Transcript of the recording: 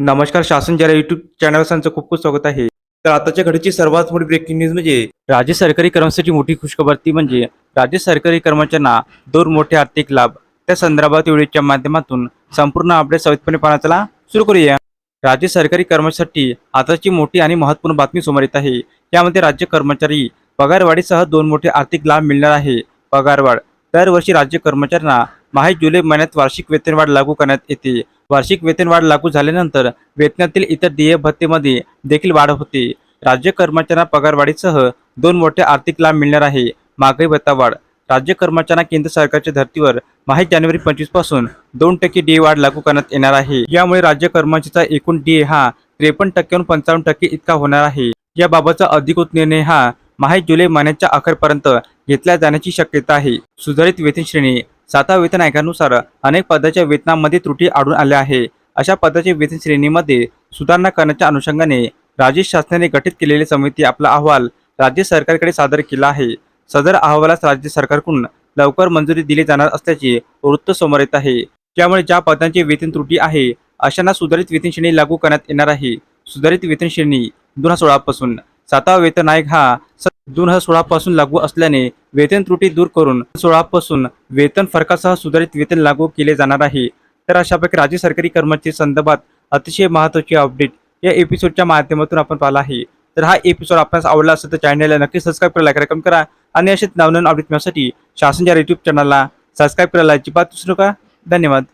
नमस्कार शासन जरा युट्यूब चॅनल त्यांचं खूप खूप स्वागत आहे. तर आताच्या घडीची सर्वात मोठी ब्रेकिंग न्यूज म्हणजे राज्य सरकारी कर्मचाऱ्यांची मोठी खुशखबर ती म्हणजे राज्य सरकारी कर्मचाऱ्यांना दोन मोठे आर्थिक लाभ. त्या संदर्भात व्हिडिओच्या माध्यमातून संपूर्ण अपडेट सवितपणे पाहण्याचा सुरू करूया. राज्य सरकारी कर्मचाऱ्यांसाठी आताची मोठी आणि महत्त्वपूर्ण बातमी समोर येत आहे. यामध्ये राज्य कर्मचारी पगारवाढीसह दोन मोठे आर्थिक लाभ मिळणार आहे. पगारवाढ दरवर्षी राज्य कर्मचाऱ्यांना माहीत जुलै महिन्यात वार्षिक वेतनवाढ लागू करण्यात येते. वार्षिक वेतनवाढ लागू झाल्यानंतर वेतनातील इतर देय भत्तेमध्ये देखील वाढ होते. राज्य कर्मचाऱ्यांना पगारवाढीसह दोन मोठे आर्थिक लाभ मिळणार आहे. महागाई भत्ता वाढ. राज्य कर्मचाऱ्यांना केंद्र सरकारच्या धर्तीवर माहे जानेवारी पंचवीसपासून दोन टक्के डी वाढ लागू करण्यात येणार आहे. यामुळे राज्य कर्मचाऱ्याचा एकूण डी हा त्रेपन्न टक्क्याहून पंचावन्न टक्के इतका होणार आहे. याबाबतचा अधिकृत निर्णय हा माहे जुलै महिन्याच्या अखेरपर्यंत घेतल्या जाण्याची शक्यता आहे. सुधारित वेतन श्रेणी साता वेतन आयोगानुसार अनेक पदाच्या वेतनामध्ये त्रुटी आढळून आल्या आहे. अशा पदाच्या वेतन श्रेणीमध्ये सुधारणा करण्याच्या अनुषंगाने राज्य शासनाने गठीत केलेली समिती आपला अहवाल राज्य सरकारकडे सादर केला आहे. सदर अहवालास राज्य सरकारकडून लवकर मंजुरी दिली जाणार असल्याचे वृत्त समोर येत आहे. त्यामुळे ज्या पदांची वेतन त्रुटी आहे अशांना सुधारित वेतन श्रेणी लागू करण्यात येणार आहे. सुधारित वेतन श्रेणी दोन हजार सोळापासून सातवा वेतन आयोग हा दोन हजार सोळा पासून लागू असल्याने वेतन त्रुटी दूर करून सोळा पासून वेतन फरकासह सुधारित वेतन लागू केले जाणार आहे. तर अशापैकी राज्य सरकारी कर्मचारी संदर्भात अतिशय महत्त्वाची अपडेट या एपिसोडच्या माध्यमातून आपण पाहिला आहे. तर हा एपिसोड आपल्यास आवडला असेल तर चॅनलला नक्की सबस्क्राईब करा लाईक करा आणि असेच नवनवीन अपडेट मिळण्यासाठी शासनच्या युट्यूब चॅनलला सबस्क्राईब करायला अजिबात विसरू नका. धन्यवाद.